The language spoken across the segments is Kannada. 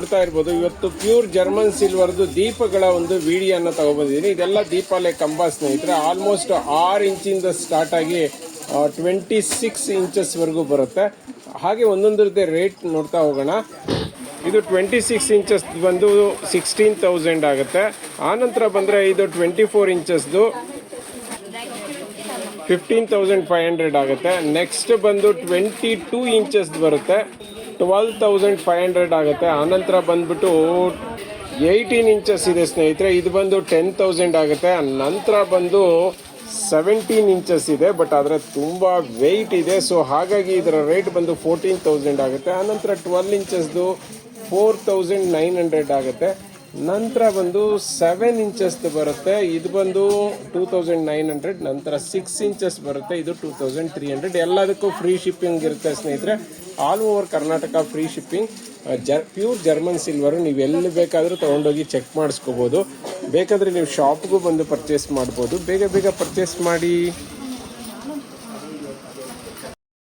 ನೋಡ್ತಾ ಇರ್ಬೋದು. ಇವತ್ತು ಪ್ಯೂರ್ ಜರ್ಮನ್ ಸಿಲ್ವರ್ದು ದೀಪಗಳ ಒಂದು ವಿಡಿಯೋನ ತಗೊಬಂದಿದ್ದೀನಿ. ಇದೆಲ್ಲ ದೀಪಾಲೆ ಕಂಬಾ ಸ್ನೇಹಿತರೆ. ಆಲ್ಮೋಸ್ಟ್ ಆರು ಇಂಚಿಂದ ಸ್ಟಾರ್ಟ್ ಆಗಿ ಟ್ವೆಂಟಿ ಸಿಕ್ಸ್ ಇಂಚಸ್ವರೆಗೂ ಬರುತ್ತೆ. ಹಾಗೆ ಒಂದೊಂದ್ರದ್ದೇ ರೇಟ್ ನೋಡ್ತಾ ಹೋಗೋಣ. ಇದು ಟ್ವೆಂಟಿ ಸಿಕ್ಸ್ ಇಂಚಸ್ ಬಂದು ಸಿಕ್ಸ್ಟೀನ್ ತೌಸಂಡ್ ಆಗುತ್ತೆ. ಆನಂತರ ಬಂದರೆ ಇದು ಟ್ವೆಂಟಿ ಫೋರ್ ಇಂಚಸ್ದು ಫಿಫ್ಟೀನ್ ತೌಸಂಡ್ ಫೈವ್ ಹಂಡ್ರೆಡ್ ಆಗುತ್ತೆ. ನೆಕ್ಸ್ಟ್ ಬಂದು ಟ್ವೆಂಟಿ ಟೂ ಇಂಚಸ್ ಬರುತ್ತೆ. ಟ್ವೆಲ್ ತೌಸಂಡ್ ಫೈವ್ ಹಂಡ್ರೆಡ್ ಆಗುತ್ತೆ. ಆನಂತರ ಬಂದ್ಬಿಟ್ಟು ಏಯ್ಟೀನ್ ಇಂಚಸ್ ಇದೆ ಸ್ನೇಹಿತರೆ. ಇದು ಬಂದು ಟೆನ್ ತೌಸಂಡ್ ಆಗುತ್ತೆ. ನಂತರ ಬಂದು ಸೆವೆಂಟೀನ್ ಇಂಚಸ್ ಇದೆ ಬಟ್ ಆದರೆ ತುಂಬ ವೆಯ್ಟ್ ಇದೆ. ಸೊ ಹಾಗಾಗಿ ಇದರ ರೇಟ್ ಬಂದು ಫೋರ್ಟೀನ್ ತೌಸಂಡ್ ಆಗುತ್ತೆ. ಆನಂತರ ಟ್ವೆಲ್ ಇಂಚಸ್ದು ಫೋರ್ ತೌಸಂಡ್ ನೈನ್ ಹಂಡ್ರೆಡ್ ಆಗುತ್ತೆ. ನಂತರ ಬಂದು ಸೆವೆನ್ ಇಂಚಸ್ ಬರುತ್ತೆ. ಇದು ಬಂದು ಟೂ ತೌಸಂಡ್ ನೈನ್ ಹಂಡ್ರೆಡ್ ನಂತರ ಸಿಕ್ಸ್ ಇಂಚಸ್ ಬರುತ್ತೆ. ಇದು ಟೂ ತೌಸಂಡ್ ತ್ರೀ ಹಂಡ್ರೆಡ್ ಎಲ್ಲದಕ್ಕೂ ಫ್ರೀ ಶಿಪ್ಪಿಂಗ್ ಇರುತ್ತೆ ಸ್ನೇಹಿತರೆ. All over Karnataka free shipping ಜರ್ pure German silver ನೀವು ಎಲ್ಲಿ ಬೇಕಾದರೂ ತೊಗೊಂಡೋಗಿ ಚೆಕ್ ಮಾಡಿಸ್ಕೋಬೋದು. ಬೇಕಾದರೆ ನೀವು ಶಾಪ್ಗೂ ಬಂದು ಪರ್ಚೇಸ್ ಮಾಡ್ಬೋದು. ಬೇಗ ಬೇಗ ಪರ್ಚೇಸ್ ಮಾಡಿ.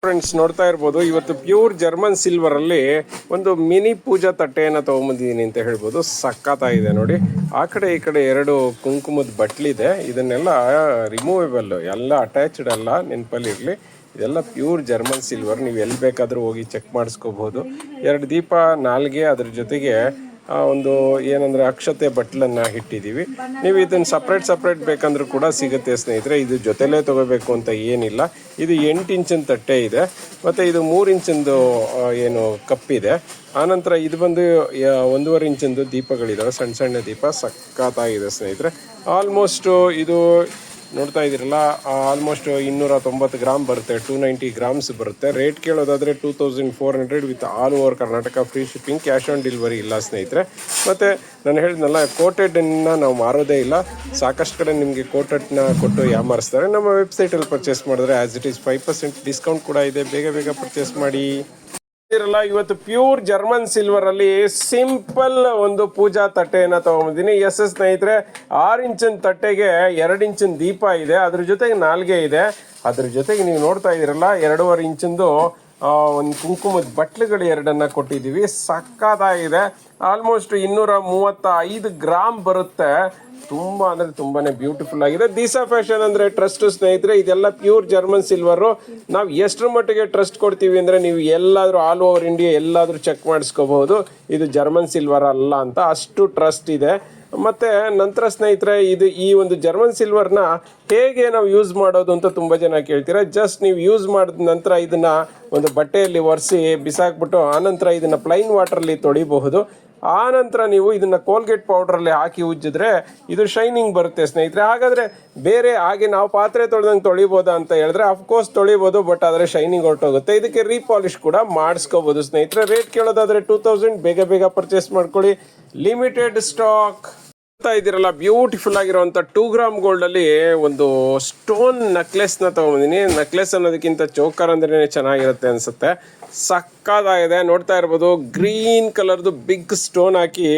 ಫ್ರೆಂಡ್ಸ್ ನೋಡ್ತಾ ಇರ್ಬೋದು. ಇವತ್ತು ಪ್ಯೂರ್ ಜರ್ಮನ್ ಸಿಲ್ವರ್ ಅಲ್ಲಿ ಒಂದು ಮಿನಿ ಪೂಜಾ ತಟ್ಟೆಯನ್ನು ತಗೊಂಬಂದಿದ್ದೀನಿ ಅಂತ ಹೇಳ್ಬೋದು. ಇದೆ ನೋಡಿ. ಆ ಕಡೆ ಈ ಕಡೆ ಎರಡು ಕುಂಕುಮದ ಬಟ್ಲಿದೆ. ಇದನ್ನೆಲ್ಲ ರಿಮೂವೇಬಲ್ ಎಲ್ಲ ಅಟ್ಯಾಚ್ಡ್ ಅಲ್ಲ ನೆನಪಲ್ಲಿರಲಿ ಇದೆಲ್ಲ ಪ್ಯೂರ್ ಜರ್ಮನ್ ಸಿಲ್ವರ್ ನೀವು ಎಲ್ಲಿ ಬೇಕಾದರೂ ಹೋಗಿ ಚೆಕ್ ಮಾಡಿಸ್ಕೋಬಹುದು ಎರಡು ದೀಪ, ನಾಲ್ಗೆ, ಅದ್ರ ಜೊತೆಗೆ ಒಂದು ಏನಂದ್ರೆ ಅಕ್ಷತೆ ಬಟ್ಲನ್ನ ಇಟ್ಟಿದ್ದೀವಿ. ನೀವು ಇದನ್ನ ಸಪ್ರೇಟ್ ಸಪ್ರೇಟ್ ಬೇಕಂದ್ರೂ ಕೂಡ ಸಿಗುತ್ತೆ ಸ್ನೇಹಿತರೆ. ಇದು ಜೊತೆಲೇ ತಗೋಬೇಕು ಅಂತ ಏನಿಲ್ಲ. ಇದು ಎಂಟು ಇಂಚಿನ ತಟ್ಟೆ ಇದೆ. ಮತ್ತೆ ಇದು ಮೂರು ಇಂಚಿಂದು ಆ, ಏನು ಕಪ್ಪಿದೆ ಆನಂತರ ಇದು ಬಂದು ಒಂದೂವರೆ ಇಂಚಿಂದು ದೀಪಗಳಿದಾವೆ. ಸಣ್ಣ ಸಣ್ಣ ದೀಪ ಸಖತ್ತಾಗಿದೆ ಸ್ನೇಹಿತರೆ. ಆಲ್ಮೋಸ್ಟ್ ಇದು ನೋಡ್ತಾ ಇದ್ದೀರಲ್ಲ ಆಲ್ಮೋಸ್ಟ್ ಇನ್ನೂರ ತೊಂಬತ್ತು ಗ್ರಾಮ್ ಬರುತ್ತೆ ಟೂ ನೈಂಟಿ ಗ್ರಾಮ್ಸ್ ಬರುತ್ತೆ. Rate ಕೇಳೋದಾದ್ರೆ two thousand four hundred with all over Karnataka free shipping cash on delivery ಇಲ್ಲ ಸ್ನೇಹಿತರೆ. ಮತ್ತು ನಾನು ಹೇಳಿದ್ನಲ್ಲ ಕೋಟೆಡನ್ನು ನಾವು ಮಾರೋದೇ ಇಲ್ಲ. ಸಾಕಷ್ಟು ಕಡೆ ನಿಮಗೆ ಕೋಟೆಡ್ನ ಕೊಟ್ಟು ಯಾಮಾರಿಸ್ತಾರೆ. ನಮ್ಮ ವೆಬ್ಸೈಟಲ್ಲಿ ಪರ್ಚೇಸ್ ಮಾಡಿದ್ರೆ as it is five percent discount ಕೂಡ ಇದೆ. ಬೇಗ ಬೇಗ ಪರ್ಚೇಸ್ ಮಾಡಿ. ಇರಲ್ಲ, ಇವತ್ತು ಪ್ಯೂರ್ ಜರ್ಮನ್ ಸಿಲ್ವರ್ ಅಲ್ಲಿ ಸಿಂಪಲ್ ಒಂದು ಪೂಜಾ ತಟ್ಟೆಯನ್ನ ತಗೊಂಬಂದಿನಿ ಎಸ್ ಎಸ್ ಸ್ನೇಹಿತರೆ, ಆರು ಇಂಚಿನ ತಟ್ಟೆಗೆ ಎರಡು ಇಂಚಿನ ದೀಪ ಇದೆ. ಅದ್ರ ಜೊತೆಗೆ ನಾಲ್ಗೆ ಇದೆ. ಅದ್ರ ಜೊತೆಗೆ ನೀವು ನೋಡ್ತಾ ಇದೀರಲ್ಲ ಎರಡೂವರೆ ಇಂಚಿಂದು ಒಂದು ಕುಂಕುಮದ ಬಟ್ಲುಗಳು ಎರಡನ್ನ ಕೊಟ್ಟಿದ್ದೀವಿ. ಸಕ್ಕತ್ತಾಗಿದೆ. ಆಲ್ಮೋಸ್ಟ್ ಇನ್ನೂರ ಮೂವತ್ತ ಐದು ಗ್ರಾಮ್ ಬರುತ್ತೆ. ತುಂಬಾ ಅಂದ್ರೆ ತುಂಬಾನೇ ಬ್ಯೂಟಿಫುಲ್ ಆಗಿದೆ. ದಿಸಾ ಫ್ಯಾಷನ್ ಅಂದ್ರೆ ಟ್ರಸ್ಟ್ ಸ್ನೇಹಿತರೆ, ಇದೆಲ್ಲ ಪ್ಯೂರ್ ಜರ್ಮನ್ ಸಿಲ್ವರ್ ನಾವು ಎಷ್ಟರ ಮಟ್ಟಿಗೆ ಟ್ರಸ್ಟ್ ಕೊಡ್ತೀವಿ ಅಂದ್ರೆ ನೀವು ಎಲ್ಲಾದ್ರೂ ಆಲ್ ಓವರ್ ಇಂಡಿಯಾ ಎಲ್ಲಾದ್ರೂ ಚೆಕ್ ಮಾಡಿಸ್ಕೋಬಹುದು. ಇದು ಜರ್ಮನ್ ಸಿಲ್ವರ್ ಅಲ್ಲ ಅಂತ ಅಷ್ಟು ಟ್ರಸ್ಟ್ ಇದೆ. ಮತ್ತೆ ನಂತರ ಸ್ನೇಹಿತರೆ, ಇದು ಈ ಒಂದು ಜರ್ಮನ್ ಸಿಲ್ವರ್ನ ಹೇಗೆ ನಾವು ಯೂಸ್ ಮಾಡೋದು ಅಂತ ತುಂಬಾ ಜನ ಕೇಳ್ತೀರಾ? ಜಸ್ಟ್ ನೀವು ಯೂಸ್ ಮಾಡಿದ ನಂತರ ಇದನ್ನ ಒಂದು ಬಟ್ಟೆಯಲ್ಲಿ ಒರೆಸಿ ಬಿಸಾಕ್ಬಿಟ್ಟು, ಆನಂತರ ಇದನ್ನ ಪ್ಲೈನ್ ವಾಟರಲ್ಲಿ ತೊಳಿಬಹುದು. ಆ ನಂತರ ನೀವು ಇದನ್ನ ಕೋಲ್ಗೇಟ್ ಪೌಡ್ರಲ್ಲಿ ಹಾಕಿ ಉಜ್ಜಿದ್ರೆ ಇದು ಶೈನಿಂಗ್ ಬರುತ್ತೆ ಸ್ನೇಹಿತರೆ. ಹಾಗಾದ್ರೆ ಬೇರೆ ಹಾಗೆ ನಾವು ಪಾತ್ರೆ ತೊಳೆದಂಗೆ ತೊಳಿಬೋದಾ ಅಂತ ಹೇಳಿದ್ರೆ ಅಫ್ಕೋರ್ಸ್ ತೊಳಿಬೋದು ಬಟ್ ಆದರೆ ಶೈನಿಂಗ್ ಹೊರಟೋಗುತ್ತೆ. ಇದಕ್ಕೆ ರೀಪಾಲಿಶ್ ಕೂಡ ಮಾಡಿಸ್ಕೋಬಹುದು ಸ್ನೇಹಿತರೆ. ರೇಟ್ ಕೇಳೋದಾದ್ರೆ ಟೂ ತೌಸಂಡ್ ಬೇಗ ಬೇಗ ಪರ್ಚೇಸ್ ಮಾಡ್ಕೊಳ್ಳಿ. ಲಿಮಿಟೆಡ್ ಸ್ಟಾಕ್ ನೋಡ್ತಾ ಇದ್ದೀರಲ್ಲ ಬ್ಯೂಟಿಫುಲ್ ಆಗಿರುವಂತ ಟೂ ಗ್ರಾಮ್ ಗೋಲ್ಡ್ ಅಲ್ಲಿ ಒಂದು ಸ್ಟೋನ್ ನೆಕ್ಲೆಸ್ನ ತಗೊಂಡಿದೀನಿ ನೆಕ್ಲೆಸ್ ಅನ್ನೋದಕ್ಕಿಂತ ಚೋಕರ್ ಅಂದ್ರೆ ಚೆನ್ನಾಗಿರುತ್ತೆ ಅನ್ಸುತ್ತೆ. ಸಕ್ಕದಾಗಿದೆ. ನೋಡ್ತಾ ಇರ್ಬೋದು ಗ್ರೀನ್ ಕಲರ್ದು ಬಿಗ್ ಸ್ಟೋನ್ ಹಾಕಿ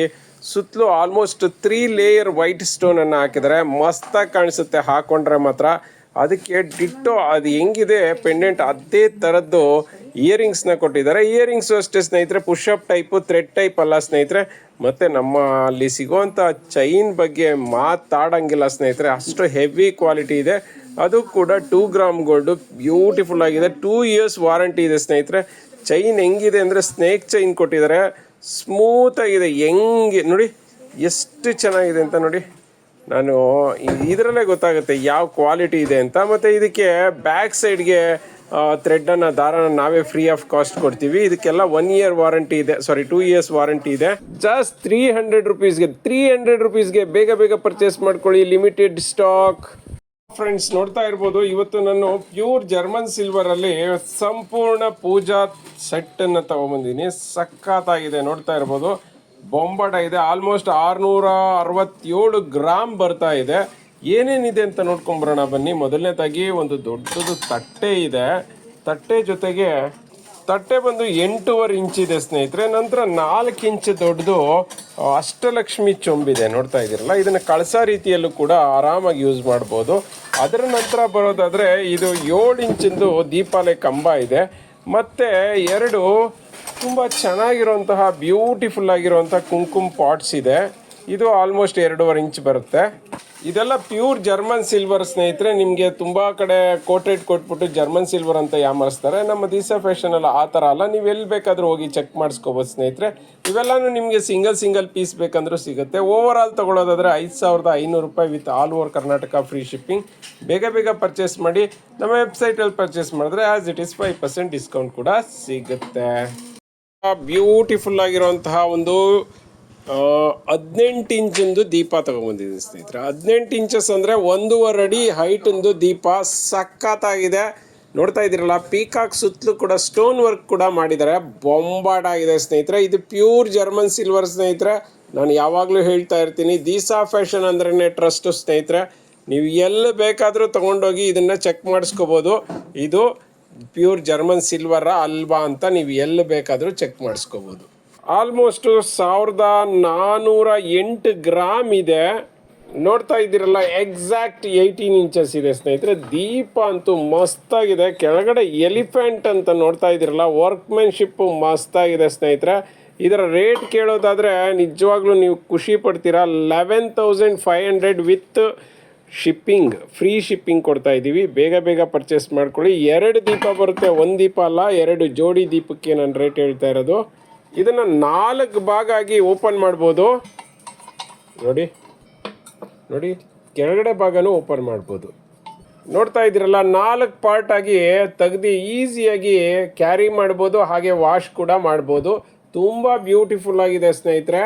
ಸುತ್ತಲೂ almost three layer white stone ಅನ್ನ ಹಾಕಿದ್ದಾರೆ. ಮಸ್ತಾಗಿ ಕಾಣಿಸುತ್ತೆ, ಹಾಕೊಂಡ್ರೆ ಮಾತ್ರ. ಅದಕ್ಕೆ ಡಿಟ್ಟೋ ಅದು ಹೆಂಗಿದೆ ಪೆಂಡೆಂಟ್ ಅದೇ ಥರದ್ದು ಇಯರಿಂಗ್ಸ್ನ ಕೊಟ್ಟಿದ್ದಾರೆ. ಇಯರಿಂಗ್ಸು ಅಷ್ಟೇ ಸ್ನೇಹಿತರೆ ಪುಷಪ್ ಟೈಪು ಥ್ರೆಡ್ ಟೈಪ್ ಅಲ್ಲ ಸ್ನೇಹಿತರೆ. ಮತ್ತೆ ನಮ್ಮ ಅಲ್ಲಿ ಸಿಗುವಂಥ ಚೈನ್ ಬಗ್ಗೆ ಮಾತಾಡಂಗಿಲ್ಲ ಸ್ನೇಹಿತರೆ. ಅಷ್ಟು ಹೆವಿ ಕ್ವಾಲಿಟಿ ಇದೆ. ಅದು ಕೂಡ ಟೂ ಗ್ರಾಮ್ ಗೋಲ್ಡು ಬ್ಯೂಟಿಫುಲ್ ಆಗಿದೆ. ಟೂ ಇಯರ್ಸ್ ವಾರಂಟಿ ಇದೆ ಸ್ನೇಹಿತರೆ. ಚೈನ್ ಹೆಂಗಿದೆ ಅಂದರೆ ಸ್ನೇಕ್ ಚೈನ್ ಕೊಟ್ಟಿದ್ದಾರೆ. ಸ್ಮೂತ್ ಆಗಿದೆ. ಹೆಂಗೆ, ನೋಡಿ, ಎಷ್ಟು ಚೆನ್ನಾಗಿದೆ ಅಂತ ನೋಡಿ. ನಾನು ಇದರಲ್ಲೇ ಗೊತ್ತಾಗುತ್ತೆ ಯಾವ ಕ್ವಾಲಿಟಿ ಇದೆ ಅಂತ. ಮತ್ತೆ ಇದಕ್ಕೆ ಬ್ಯಾಕ್ ಸೈಡ್ಗೆ ಥ್ರೆಡ್ಡನ್ನು ದಾರನ ನಾವೇ ಫ್ರೀ ಆಫ್ ಕಾಸ್ಟ್ ಕೊಡ್ತೀವಿ. ಇದಕ್ಕೆಲ್ಲ ಒನ್ ಇಯರ್ ವಾರಂಟಿ ಇದೆ. ಸಾರಿ ಟೂ ಇಯರ್ಸ್ ವಾರಂಟಿ ಇದೆ. ಜಸ್ಟ್ ತ್ರೀ ಹಂಡ್ರೆಡ್ ರುಪೀಸ್ಗೆ ತ್ರೀ ಹಂಡ್ರೆಡ್ ರುಪೀಸ್ಗೆ ಬೇಗ ಬೇಗ ಪರ್ಚೇಸ್ ಮಾಡ್ಕೊಳ್ಳಿ. ಲಿಮಿಟೆಡ್ ಸ್ಟಾಕ್ ಫ್ರೆಂಡ್ಸ್ ನೋಡ್ತಾ ಇರ್ಬೋದು, ಇವತ್ತು ನಾನು ಪ್ಯೂರ್ ಜರ್ಮನ್ ಸಿಲ್ವರ್ ಅಲ್ಲಿ ಸಂಪೂರ್ಣ ಪೂಜಾ ಸೆಟ್ ಅನ್ನ ತಗೊಂಬಂದಿನಿ ಸಖತ್ತಾಗಿದೆ, ನೋಡ್ತಾ ಇರ್ಬೋದು. ಬೊಂಬಾಟ ಇದೆ. ಆಲ್ಮೋಸ್ಟ್ ಆರುನೂರ ಅರವತ್ತೇಳು ಗ್ರಾಮ್ ಬರ್ತಾ ಇದೆ. ಏನೇನಿದೆ ಅಂತ ನೋಡ್ಕೊಂಬರೋಣ ಬನ್ನಿ. ಮೊದಲನೇದಾಗಿ ಒಂದು ದೊಡ್ಡದು ತಟ್ಟೆ ಇದೆ. ತಟ್ಟೆ ಜೊತೆಗೆ ತಟ್ಟೆ ಬಂದು ಎಂಟೂವರೆ ಇಂಚ್ ಇದೆ ಸ್ನೇಹಿತರೆ. ನಂತರ ನಾಲ್ಕು ಇಂಚ್ ದೊಡ್ಡದು ಅಷ್ಟಲಕ್ಷ್ಮಿ ಚೊಂಬಿದೆ. ನೋಡ್ತಾ ಇದ್ದೀರಲ್ಲ, ಇದನ್ನು ಕಳಸ ರೀತಿಯಲ್ಲೂ ಕೂಡ ಆರಾಮಾಗಿ ಯೂಸ್ ಮಾಡ್ಬೋದು. ಅದರ ನಂತರ ಬರೋದಾದ್ರೆ ಇದು ಏಳು ಇಂಚಿಂದು ದೀಪಾಲಯ ಕಂಬ ಇದೆ. ಮತ್ತೆ ಎರಡು ತುಂಬ ಚೆನ್ನಾಗಿರುವಂತಹ ಬ್ಯೂಟಿಫುಲ್ ಆಗಿರುವಂಥ ಕುಂಕುಮ್ ಪಾಟ್ಸ್ ಇದೆ. ಇದು ಆಲ್ಮೋಸ್ಟ್ ಎರಡೂವರೆ ಇಂಚ್ ಬರುತ್ತೆ. ಇದೆಲ್ಲ ಪ್ಯೂರ್ ಜರ್ಮನ್ ಸಿಲ್ವರ್ ಸ್ನೇಹಿತರೆ, ನಿಮಗೆ ತುಂಬ ಕಡೆ ಕೋಟೆಡ್ ಕೊಟ್ಬಿಟ್ಟು ಜರ್ಮನ್ ಸಿಲ್ವರ್ ಅಂತ ಯಾಮರಿಸ್ತಾರೆ. ನಮ್ಮ ದಿಸ ಫ್ಯಾಷನ್ ಅಲ್ಲ, ಆ ಥರ ಅಲ್ಲ. ನೀವು ಎಲ್ಲಿ ಬೇಕಾದರೂ ಹೋಗಿ ಚೆಕ್ ಮಾಡಿಸ್ಕೋಬೋದು ಸ್ನೇಹಿತರೆ. ಇವೆಲ್ಲನೂ ನಿಮಗೆ ಸಿಂಗಲ್ ಸಿಂಗಲ್ ಪೀಸ್ ಬೇಕಂದ್ರೂ ಸಿಗುತ್ತೆ. ಓವರ್ ಆಲ್ ತೊಗೊಳೋದಾದರೆ ಐದು ಸಾವಿರದ ಐನೂರು ರೂಪಾಯಿ with all over Karnataka free shipping ಬೇಗ ಬೇಗ ಪರ್ಚೇಸ್ ಮಾಡಿ, ನಮ್ಮ ವೆಬ್ಸೈಟಲ್ಲಿ ಪರ್ಚೇಸ್ ಮಾಡಿದ್ರೆ as it is five percent discount ಕೂಡ ಸಿಗುತ್ತೆ. ಬ್ಯೂಟಿಫುಲ್ ಆಗಿರುವಂತಹ ಒಂದು ಹದಿನೆಂಟು ಇಂಚಿಂದು ದೀಪ ತಗೊಂಡ್ಬಂದಿದೆ ಸ್ನೇಹಿತರೆ. ಹದಿನೆಂಟು ಇಂಚಸ್ ಅಂದರೆ ಒಂದೂವರೆ ಅಡಿ ಹೈಟಿಂದು ದೀಪ ಸಖತ್ತಾಗಿದೆ. ನೋಡ್ತಾ ಇದ್ದೀರಲ್ಲ ಪೀಕಾಕ್ ಸುತ್ತಲೂ ಕೂಡ ಸ್ಟೋನ್ ವರ್ಕ್ ಕೂಡ ಮಾಡಿದ್ದಾರೆ. ಬೊಂಬಾಡಾಗಿದೆ ಸ್ನೇಹಿತರೆ. ಇದು ಪ್ಯೂರ್ ಜರ್ಮನ್ ಸಿಲ್ವರ್ ಸ್ನೇಹಿತರೆ. ನಾನು ಯಾವಾಗಲೂ ಹೇಳ್ತಾ ಇರ್ತೀನಿ ದೀಸಾ ಫ್ಯಾಷನ್ ಅಂದ್ರೇ ಟ್ರಸ್ಟು ಸ್ನೇಹಿತರೆ. ನೀವು ಎಲ್ಲಿ ಬೇಕಾದರೂ ತೊಗೊಂಡೋಗಿ ಇದನ್ನು ಚೆಕ್ ಮಾಡಿಸ್ಕೋಬೋದು. ಇದು ಪ್ಯೂರ್ ಜರ್ಮನ್ ಸಿಲ್ವರ ಅಲ್ವಾ ಅಂತ ನೀವು ಎಲ್ಲಿ ಬೇಕಾದರೂ ಚೆಕ್ ಮಾಡಿಸ್ಕೋಬೋದು. ಆಲ್ಮೋಸ್ಟ್ ಸಾವಿರದ ನಾನ್ನೂರ ಎಂಟು ಗ್ರಾಮ್ ಇದೆ. ನೋಡ್ತಾ ಇದ್ದೀರಲ್ಲ ಎಕ್ಸಾಕ್ಟ್ ಏಯ್ಟೀನ್ ಇಂಚಸ್ ಇದೆ ಸ್ನೇಹಿತರೆ. ದೀಪ ಅಂತೂ ಮಸ್ತಾಗಿದೆ. ಕೆಳಗಡೆ ಎಲಿಫೆಂಟ್ ಅಂತ ನೋಡ್ತಾ ಇದ್ದೀರಲ್ಲ ವರ್ಕ್ಮೆನ್ಶಿಪ್ ಮಸ್ತಾಗಿದೆ ಸ್ನೇಹಿತರೆ. ಇದರ ರೇಟ್ ಕೇಳೋದಾದರೆ ನಿಜವಾಗ್ಲೂ ನೀವು ಖುಷಿ ಪಡ್ತೀರಾ eleven thousand five hundred with shipping, free shipping ಕೊಡ್ತಾ ಇದ್ದೀವಿ. ಬೇಗ ಬೇಗ ಪರ್ಚೇಸ್ ಮಾಡ್ಕೊಳ್ಳಿ. ಎರಡು ದೀಪ ಬರುತ್ತೆ, ಒಂದು ದೀಪ ಅಲ್ಲ, ಎರಡು ಜೋಡಿ ದೀಪಕ್ಕೆ ನಾನು ರೇಟ್ ಹೇಳ್ತಾ ಇರೋದು. ಇದನ್ನು ನಾಲ್ಕು ಭಾಗ ಆಗಿ ಓಪನ್ ಮಾಡ್ಬೋದು. ನೋಡಿ ನೋಡಿ, ಕೆಳಗಡೆ ಭಾಗನೂ ಓಪನ್ ಮಾಡ್ಬೋದು. ನೋಡ್ತಾ ಇದ್ದೀರಲ್ಲ, ನಾಲ್ಕು ಪಾರ್ಟ್ ಆಗಿ ತೆಗ್ದು ಈಸಿಯಾಗಿ ಕ್ಯಾರಿ ಮಾಡ್ಬೋದು, ಹಾಗೆ ವಾಶ್ ಕೂಡ ಮಾಡ್ಬೋದು. ತುಂಬ ಬ್ಯೂಟಿಫುಲ್ ಆಗಿದೆ ಸ್ನೇಹಿತರೆ.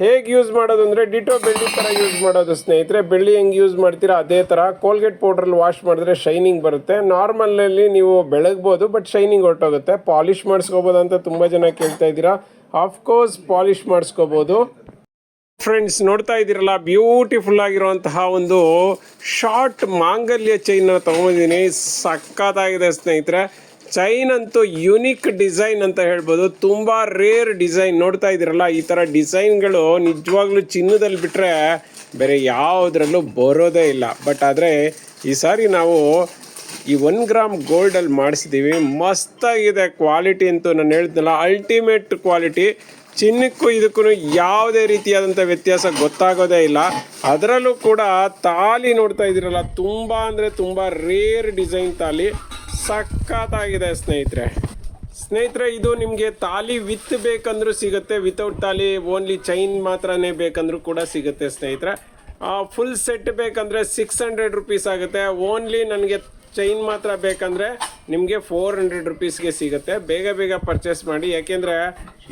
ಹೇಗೆ ಯೂಸ್ ಮಾಡೋದು ಅಂದರೆ ಡಿಟೋ ಬೆಳ್ಳಿ ಥರ ಯೂಸ್ ಮಾಡೋದು ಸ್ನೇಹಿತರೆ. ಬೆಳ್ಳಿ ಹೆಂಗೆ ಯೂಸ್ ಮಾಡ್ತೀರಾ ಅದೇ ಥರ ಕೋಲ್ಗೇಟ್ ಪೌಡ್ರಲ್ಲಿ ವಾಶ್ ಮಾಡಿದ್ರೆ ಶೈನಿಂಗ್ ಬರುತ್ತೆ. ನಾರ್ಮಲಲ್ಲಿ ನೀವು ಬೆಳಗ್ಬೋದು ಬಟ್ ಶೈನಿಂಗ್ ಹೊರಟೋಗುತ್ತೆ. ಪಾಲಿಷ್ ಮಾಡಿಸ್ಕೋಬೋದು ಅಂತ ತುಂಬ ಜನ ಕೇಳ್ತಾ ಇದ್ದೀರಾ. Of course polish ಮಾಡಿಸ್ಕೋಬೋದು. ಫ್ರೆಂಡ್ಸ್ ನೋಡ್ತಾ ಇದ್ದೀರಲ್ಲ ಬ್ಯೂಟಿಫುಲ್ ಆಗಿರುವಂತಹ ಒಂದು ಶಾರ್ಟ್ ಮಾಂಗಲ್ಯ ಚೈನ್ ತೊಗೊಂಡಿದ್ದೀನಿ. ಸಖತ್ತಾಗಿದೆ ಸ್ನೇಹಿತರೆ. ಚೈನ್ ಅಂತೂ ಯುನಿಕ್ ಡಿಸೈನ್ ಅಂತ ಹೇಳ್ಬೋದು. ತುಂಬ ರೇರ್ ಡಿಸೈನ್. ನೋಡ್ತಾ ಇದ್ದೀರಲ್ಲ, ಈ ಥರ ಡಿಸೈನ್ಗಳು ನಿಜವಾಗ್ಲೂ ಚಿನ್ನದಲ್ಲಿ ಬಿಟ್ಟರೆ ಬೇರೆ ಯಾವುದ್ರಲ್ಲೂ ಬರೋದೇ ಇಲ್ಲ. ಬಟ್ ಆದರೆ ಈ ಸಾರಿ ನಾವು ಈ ಒನ್ ಗ್ರಾಮ್ ಗೋಲ್ಡಲ್ಲಿ ಮಾಡಿಸಿದ್ದೀವಿ ಮಸ್ತಾಗಿದೆ ಕ್ವಾಲಿಟಿ ಅಂತೂ ನಾನು ಹೇಳಿದ್ನಲ್ಲ ಅಲ್ಟಿಮೇಟ್ ಕ್ವಾಲಿಟಿ ಚಿನ್ನಕ್ಕೂ ಇದಕ್ಕೂ ಯಾವುದೇ ರೀತಿಯಾದಂಥ ವ್ಯತ್ಯಾಸ ಗೊತ್ತಾಗೋದೇ ಇಲ್ಲ. ಅದರಲ್ಲೂ ಕೂಡ ತಾಲಿ ನೋಡ್ತಾ ಇದ್ದೀರಲ್ಲ, ತುಂಬ ಅಂದರೆ ತುಂಬ ರೇರ್ ಡಿಸೈನ್ ತಾಲಿ. ಸಖತ್ತಾಗಿದೆ ಸ್ನೇಹಿತರೆ. ಸ್ನೇಹಿತರೆ, ಇದು ನಿಮಗೆ ತಾಲಿ ವಿತ್ ಬೇಕಂದ್ರೂ ಸಿಗುತ್ತೆ. ವಿತೌಟ್ ತಾಲಿ ಓನ್ಲಿ ಚೈನ್ ಮಾತ್ರನೇ ಬೇಕಂದ್ರೂ ಕೂಡ ಸಿಗುತ್ತೆ ಸ್ನೇಹಿತರೆ. ಫುಲ್ ಸೆಟ್ ಬೇಕಂದರೆ ಸಿಕ್ಸ್ ಹಂಡ್ರೆಡ್ ರುಪೀಸ್ ಆಗುತ್ತೆ. ಓನ್ಲಿ ನನಗೆ ಚೈನ್ ಮಾತ್ರ ಬೇಕಂದರೆ ನಿಮಗೆ ಫೋರ್ ಹಂಡ್ರೆಡ್ ರುಪೀಸ್ಗೆ ಸಿಗುತ್ತೆ. ಬೇಗ ಬೇಗ ಪರ್ಚೇಸ್ ಮಾಡಿ. ಯಾಕೆಂದರೆ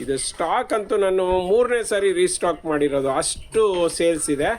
ಇದು ಸ್ಟಾಕ್ ಅಂತೂ ನಾನು ಮೂರನೇ ಸಾರಿ ರೀಸ್ಟಾಕ್ ಮಾಡಿರೋದು. ಅಷ್ಟು ಸೇಲ್ಸ್ ಇದೆ.